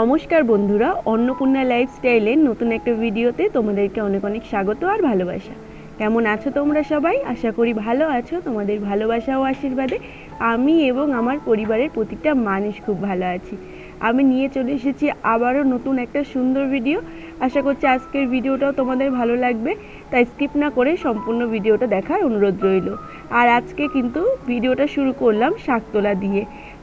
নমস্কার বন্ধুরা, অন্নপূর্ণা লাইফস্টাইলের নতুন একটা ভিডিওতে তোমাদেরকে অনেক অনেক স্বাগত আর ভালোবাসা। কেমন আছো তোমরা সবাই? আশা করি ভালো আছো, তোমাদের ভালোবাসা ও আশীর্বাদে। আমি এবং আমার পরিবারের প্রতিটা মানুষ খুব ভালো আছি। আমি নিয়ে চলে এসেছি আবারও নতুন একটা সুন্দর ভিডিও। আশা করছি আজকের ভিডিওটাও তোমাদের ভালো লাগবে। তাই স্কিপ না করে সম্পূর্ণ ভিডিওটা দেখার অনুরোধ রইল। আর আজকে কিন্তু ভিডিওটা শুরু করলাম শাক তোলা দিয়ে।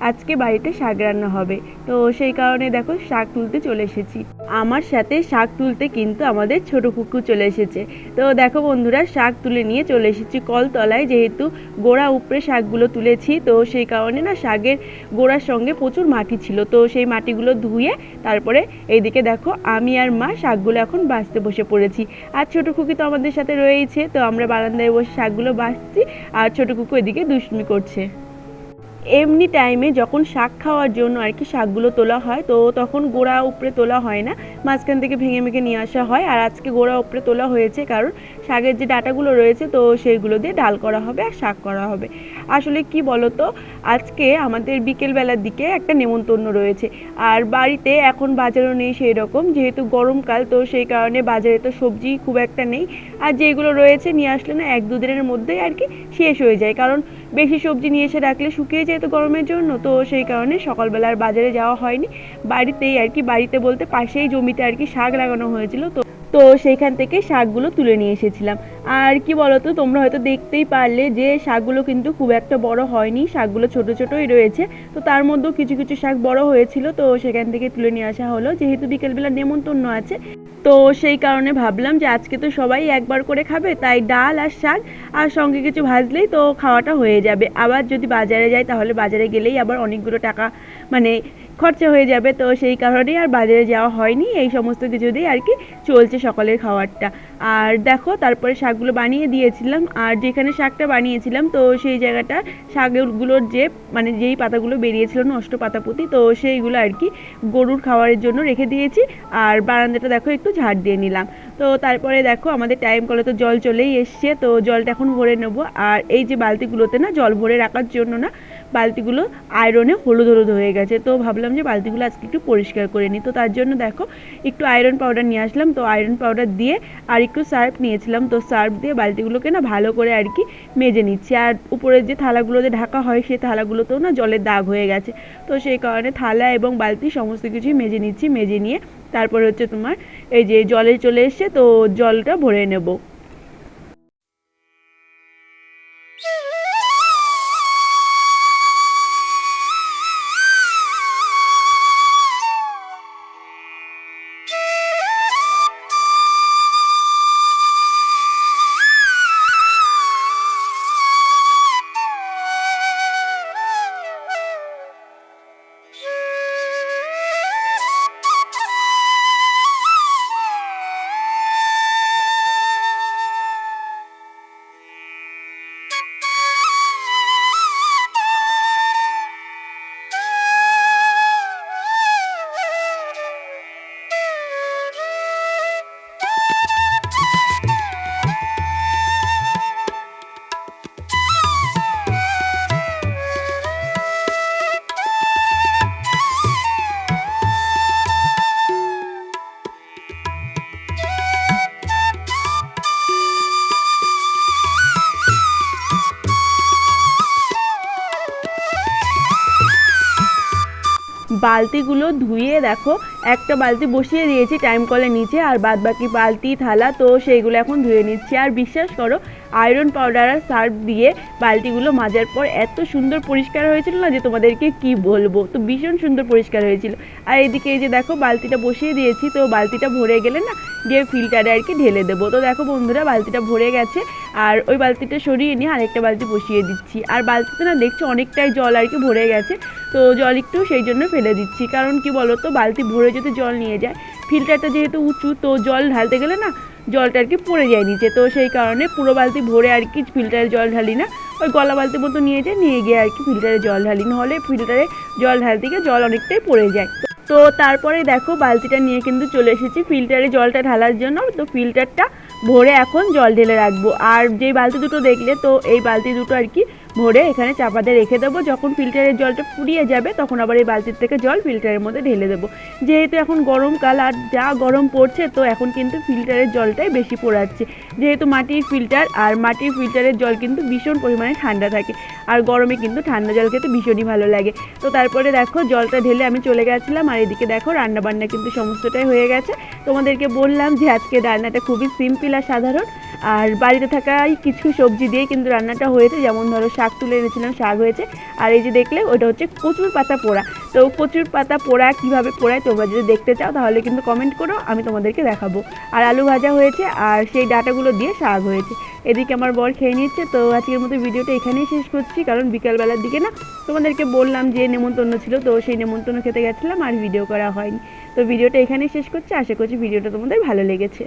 আজকে বাড়িতে শাক রান্না হবে। তো সেই কারণে দেখো শাক তুলতে চলে এসেছি। আমার সাথে শাক তুলতে কিন্তু আমাদের ছোট কুকু চলে এসেছে। তো দেখো বন্ধুরা, শাক তুলে নিয়ে চলে এসেছি কলতলায়। যেহেতু গোড়া উপরে শাকগুলো তুলেছি, তো সেই কারণে না শাকের গোড়ার সঙ্গে প্রচুর মাটি ছিল। তো সেই মাটিগুলো ধুয়ে তারপরে এইদিকে দেখো আমি আর মা শাকগুলো এখন বাছতে বসে পড়েছি। আর ছোট কুকি তো আমাদের সাথে রয়েছে তো আমরা বারান্দায় বসে শাকগুলো বাছছি আর ছোট কুকু এদিকে দুষ্টুমি করছে। এমনি টাইমে যখন শাক খাওয়ার জন্য আর কি শাকগুলো তোলা হয়, তো তখন গোড়া উপরে তোলা হয় না। মাঝখান থেকে ভেঙে ভেঙে নিয়ে আসা হয়। আর আজকে গোড়া উপরে তোলা হয়েছে কারণ শাকের যে ডাটাগুলো রয়েছে, তো সেইগুলো দিয়ে ডাল করা হবে আর শাক করা হবে। আসলে কি বলতো, আজকে আমাদের বিকেলবেলার দিকে একটা নেমন্তন্ন রয়েছে। আর বাড়িতে এখন বাজারও নেই সেই রকম যেহেতু গরমকাল, তো সেই কারণে বাজারে তো সবজি খুব একটা নেই। আর যেগুলো রয়েছে, নিয়ে আসলে না এক দু দিনের মধ্যেই আর কি শেষ হয়ে যায়। কারণ বেশি সবজি নিয়ে এসে রাখলে শুকিয়ে যায় তো গরমের জন্য। তো সেই কারণে সকালবেলা আর বাজারে যাওয়া হয়নি। বাড়িতেই আর কি, বাড়িতে বলতে পাশেই জমিতে আর কি শাক লাগানো হয়েছিল। তো তো সেইখান থেকে শাকগুলো তুলে নিয়ে এসেছিলাম। আর কি বলতো, তোমরা হয়তো দেখতেই পারলে যে শাকগুলো কিন্তু খুব একটা বড় হয়নি, শাকগুলো ছোট ছোটই রয়েছে। তো তার মধ্যেও কিছু কিছু শাক বড় হয়েছিল, তো সেখান থেকে তুলে নিয়ে আসা হলো। যেহেতু বিকেলবেলা নেমন্তন্ন আছে, তো সেই কারণে ভাবলাম যে আজকে তো সবাই একবার করে খাবে, তাই ডাল আর শাক আর সঙ্গে কিছু ভাজলেই তো খাওয়াটা হয়ে যাবে। আবার যদি বাজারে যাই, তাহলে বাজারে গেলেই আবার অনেকগুলো টাকা মানে খরচা হয়ে যাবে, তো সেই কারণেই আর বাজারে যাওয়া হয়নি। এই সমস্ত কিছু দিয়ে আর কি চলছে সকালের খাবারটা আর দেখো, তারপরে শাকগুলো বানিয়ে দিয়েছিলাম। আর যেখানে শাকটা বানিয়েছিলাম, তো সেই জায়গাটা শাকগুলোর যে মানে যেই পাতাগুলো বেরিয়েছিল নষ্ট পাতাপুতি, তো সেইগুলো আর কি গরুর খাওয়ারের জন্য রেখে দিয়েছি। আর বারান্দাটা দেখো, একটু ঝাড় দিয়ে নিলাম। তো তারপরে দেখো, আমাদের টাইম কলে তো জল চলেই এসছে, তো জলটা এখন ভরে নেব। আর এই যে বালতিগুলোতে না, জল ভরে রাখার জন্য না বালতিগুলো আয়রনে হলুদ হলুদ হয়ে গেছে। তো ভাবলাম যে বালতিগুলো আজকে একটু পরিষ্কার করে নিই। তো তার জন্য দেখো, একটু আয়রন পাউডার নিয়ে আসলাম। তো আয়রন পাউডার দিয়ে আর একটু সার্ফ নিয়েছিলাম। তো সার্ফ দিয়ে বালতিগুলোকে না ভালো করে আর কি মেজে নিচ্ছি। আর উপরের যে থালাগুলোতে ঢাকা হয়, সেই থালাগুলোতেও না জলের দাগ হয়ে গেছে। তো সেই কারণে থালা এবং বালতি সমস্ত কিছুই মেজে নিচ্ছি। মেজে নিয়ে তারপর হচ্ছে তোমার এই যে জলে চলে এসছে, তো জলটা ভরে নেব। বালতিগুলো ধুয়ে দেখো একটা বালতি বসিয়ে দিয়েছি টাইম কলের নিচে, আর বাদ বাকি বালতি, থালা, তো সেইগুলো এখন ধুয়ে নিচ্ছি। আর বিশ্বাস করো আয়রন পাউডার আর সার্ফ দিয়ে বালতিগুলো মাজার পর এত সুন্দর পরিষ্কার হয়েছিল না যে তোমাদেরকে কি বলব? তো ভীষণ সুন্দর পরিষ্কার হয়েছিল। আর এদিকে এই যে দেখো, বালতিটা বসিয়ে দিয়েছি, তো বালতিটা ভরে গেলে না গিয়ে ফিল্টারে আর কি ঢেলে দেবো। তো দেখো বন্ধুরা, বালতিটা ভরে গেছে, আর ওই বালতিটা সরিয়ে নিয়ে আরেকটা বালতি বসিয়ে দিচ্ছি। আর বালতিতে না দেখছি অনেকটাই জল আর কি ভরে গেছে, তো জল একটু সেই জন্য ফেলে দিচ্ছি। কারণ কি বলো তো বালতি ভরে যদি জল নিয়ে যায় ফিল্টারটা যেহেতু উঁচু, তো জল ঢালতে গেলে না, জলটা আর কি পড়ে যায় নিচে তো সেই কারণে পুরো বালতি ভরে আর কি ফিল্টারে জল ঢালি না, ওই গলা বালতির মতো নিয়ে যায়, নিয়ে গিয়ে আর কি ফিল্টারে জল ঢালি, নাহলে ফিল্টারে জল ঢালতে গিয়ে জল অনেকটাই পড়ে যায়। তো তারপরে দেখো বালতিটা নিয়ে কিন্তু চলে এসেছি ফিল্টারে জলটা ঢালার জন্য, তো ফিল্টারটা ভরে এখন জল ঢেলে রাখব। আর যেই বালতি দুটো দেখলে, তো এই বালতি দুটো আর কি ভরে এখানে চাপাতে রেখে দেবো। যখন ফিল্টারের জলটা ফুরিয়ে যাবে, তখন আবার এই বালতির থেকে জল ফিল্টারের মধ্যে ঢেলে দেবো। যেহেতু এখন গরমকাল আর যা গরম পড়ছে, তো এখন কিন্তু ফিল্টারের জলটাই বেশি পোড়াচ্ছে। যেহেতু মাটির ফিল্টার আর মাটির ফিল্টারের জল কিন্তু ভীষণ পরিমাণে ঠান্ডা থাকে। আর গরমে কিন্তু ঠান্ডা জল খেতে ভীষণই ভালো লাগে। তো তারপরে দেখো, জলটা ঢেলে আমি চলে গেছিলাম। আর এদিকে দেখো, রান্নাবান্না কিন্তু সমস্তটাই হয়ে গেছে। তোমাদেরকে বললাম যে আজকে রান্নাটা খুবই সিম্পল আর সাধারণ। আর বাড়িতে থাকা এই কিছু সবজি দিয়ে কিন্তু রান্নাটা হয়েছে। যেমন ধরো শাক তুলে এনেছিলাম, শাক হয়েছে। আর এই যে দেখলে, ওটা হচ্ছে কচুর পাতা পোড়া। তো কচুর পাতা পোড়া কীভাবে পোড়ায় তোমরা যদি দেখতে চাও, তাহলে কিন্তু কমেন্ট করো, আমি তোমাদেরকে দেখাবো। আর আলু ভাজা হয়েছে, আর সেই ডাটাগুলো দিয়ে শাক হয়েছে। এদিকে আমার বর খেয়ে নিচ্ছে, তো আজকের মতো ভিডিওটা এখানেই শেষ করছি, কারণ বিকালবেলার দিকে না, তোমাদেরকে বললাম যে নেমন্তন্ন ছিল, তো সেই নেমন্তন্ন খেতে গেছিলাম, আর ভিডিও করা হয়নি। তো ভিডিওটা এখানেই শেষ করছি, আশা করছি ভিডিওটা তোমাদের ভালো লেগেছে।